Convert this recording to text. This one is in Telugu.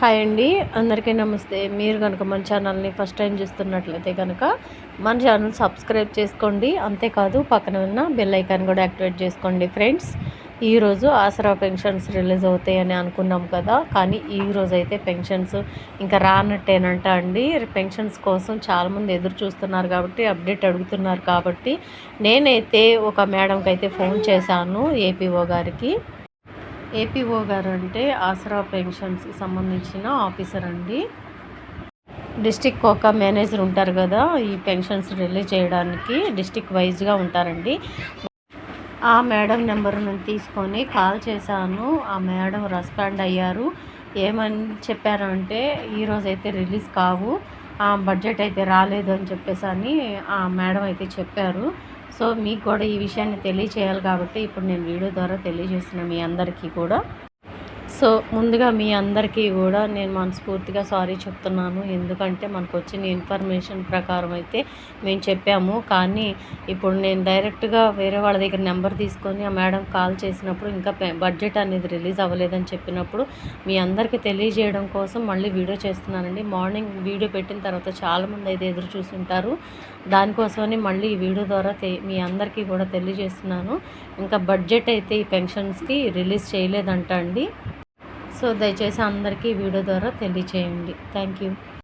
హాయ్ అండి అందరికీ నమస్తే. మీరు కనుక మన ఛానల్ని ఫస్ట్ టైం చూస్తున్నట్లయితే కనుక మన ఛానల్ సబ్స్క్రైబ్ చేసుకోండి. అంతేకాదు పక్కన ఉన్న బెల్ ఐకాన్ కూడా యాక్టివేట్ చేసుకోండి ఫ్రెండ్స్. ఈరోజు ఆసరా పెన్షన్స్ రిలీజ్ అవుతాయని అనుకున్నాం కదా కానీ ఈ రోజు అయితే పెన్షన్స్ ఇంకా రానట్టేనంట అండి. పెన్షన్స్ కోసం చాలామంది ఎదురు చూస్తున్నారు కాబట్టి అప్డేట్ అడుగుతున్నారు కాబట్టి నేనైతే ఒక మేడంకి అయితే ఫోన్ చేశాను ఏపీఓ గారికి. ఏపీఓ గారు అంటే ఆసరా పెన్షన్స్కి సంబంధించిన ఆఫీసర్ అండి. డిస్టిక్ ఒక మేనేజర్ ఉంటారు కదా ఈ పెన్షన్స్ రిలీజ్ చేయడానికి డిస్టిక్ వైజ్గా ఉంటారండి. ఆ మేడం నెంబర్ నేను తీసుకొని కాల్ చేశాను. ఆ మేడం రెస్పాండ్ అయ్యారు. ఏమని చెప్పారంటే ఈరోజు అయితే రిలీజ్ కావు. బడ్జెట్ అయితే రాలేదు అని చెప్పేసి అని ఆ మేడం అయితే చెప్పారు. సో మీకు కూడా ఈ విషయాన్ని తెలియచేయాలి కాబట్టి ఇప్పుడు నేను వీడియో ద్వారా తెలియజేస్తున్నాను మీ అందరికీ కూడా. సో ముందుగా మీ అందరికీ కూడా నేను మనస్ఫూర్తిగా సారీ చెప్తున్నాను. ఎందుకంటే మనకు వచ్చిన ఇన్ఫర్మేషన్ ప్రకారం అయితే మేము చెప్పాము. కానీ ఇప్పుడు నేను డైరెక్ట్గా వేరే వాళ్ళ దగ్గర నెంబర్ తీసుకొని ఆ మేడం కాల్ చేసినప్పుడు ఇంకా బడ్జెట్ అనేది రిలీజ్ అవ్వలేదని చెప్పినప్పుడు మీ అందరికీ తెలియజేయడం కోసం మళ్ళీ వీడియో చేస్తున్నానండి. మార్నింగ్ వీడియో పెట్టిన తర్వాత చాలామంది అయితే ఎదురు చూసుంటారు. దానికోసమని మళ్ళీ ఈ వీడియో ద్వారా మీ అందరికీ కూడా తెలియజేస్తున్నాను. ఇంకా బడ్జెట్ అయితే ఈ పెన్షన్స్కి రిలీజ్ చేయలేదంట అండి సో దయచేసి అందరికీ వీడియో ద్వారా తెలియచేయండి. Thank you.